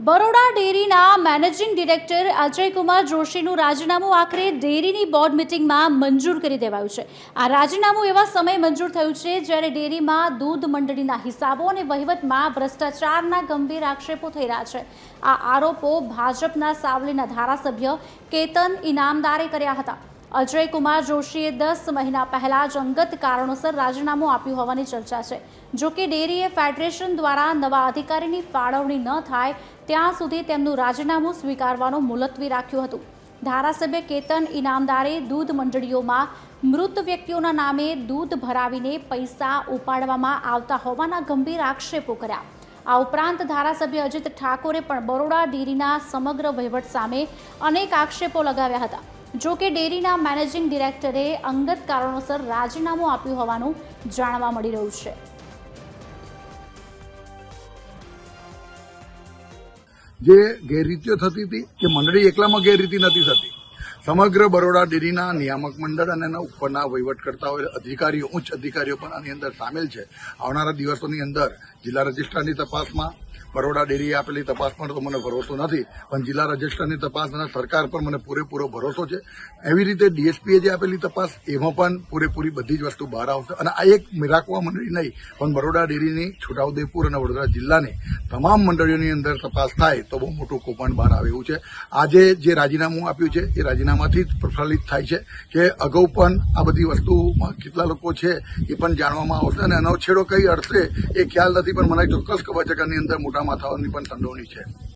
બરોડા ડેરીના managing director Ajaykumar જોશીનું રાજીનામું આખરે ડેરીની બોર્ડ મિટિંગમાં મંજૂર કરી દેવાયું છે. આ રાજીનામું એવા સમયે મંજૂર થયું છે જ્યારે ડેરીમાં દૂધ મંડળીના હિસાબો અને વહીવટમાં ભ્રષ્ટાચારના ગંભીર આક્ષેપો થઈ રહ્યા છે. આ આરોપો ભાજપના સાવલીના ધારાસભ્ય કેતન ઇનામદારે કર્યા હતા. અજય કુમાર જોશીએ દસ મહિના પહેલા જ અંગત કારણોસર રાજીનામું આપ્યું હોવાની ચર્ચા છે. જો કે ડેરીએ ફેડરેશન દ્વારા નવા અધિકારીની ફાળવણી ન થાય, ત્યાં સુધી તેમનું રાજીનામું સ્વીકારવાનું મુલતવી રાખ્યું હતું. ધારાસભ્ય કેતન ઇનામદારે દૂધ મંડળીઓમાં મૃત વ્યક્તિઓના નામે દૂધ ભરાવીને પૈસા ઉપાડવામાં આવતા હોવાના ગંભીર આક્ષેપો કર્યા. આ ઉપરાંત ધારાસભ્ય અજીત ઠાકોરે પણ બરોડા ડેરીના સમગ્ર વહીવટ સામે અનેક આક્ષેપો લગાવ્યા હતા. જો કે ડેરીના મેનેજિંગ ડિરેક્ટરે અંગત કારણોસર રાજીનામું આપ્યું હોવાનું જાણવા મળી રહ્યું છે. જે ગેરરીતિઓ થતી હતી કે મંડળી એકલામાં ગેરરીતિ નથી થતી. સમગ્ર બરોડા ડેરીના નિયામક મંડળ અને એના ઉપરના વહીવટકર્તાઓ, અધિકારીઓ, ઉચ્ચ અધિકારીઓ પણ આની અંદર સામેલ છે. આવનારા દિવસોની અંદર જિલ્લા રજિસ્ટ્રારની તપાસમાં બરોડા ડેરીએ આપેલી તપાસ પર તો મને ભરોસો નથી, પણ જિલ્લા રજિસ્ટ્રારની તપાસ અને સરકાર પર મને પૂરેપૂરો ભરોસો છે. એવી રીતે ડીએસપીએ જે આપેલી તપાસ, એમાં પણ પૂરેપૂરી બધી જ વસ્તુ બહાર આવશે. અને આ એક મિરાકવા મંડળી નહીં, પણ બરોડા ડેરીની, છોટાઉદેપુર અને વડોદરા જિલ્લાની તમામ મંડળીઓની અંદર તપાસ થાય તો બહુ મોટું કૌભાંડ બહાર આવે એવું છે. આજે જે રાજીનામું આપ્યું છે, એ રાજીનામાથી જ પ્રફલિત થાય છે કે અગાઉ પણ આ બધી વસ્તુમાં કેટલા લોકો છે એ પણ જાણવામાં આવશે. અને એનો છેડો કઈ અડશે એ ખ્યાલ નથી, પણ મને ચોક્કસ ખબર છે કે અંદર મોટા માથાઓની પણ સંડોવણી છે.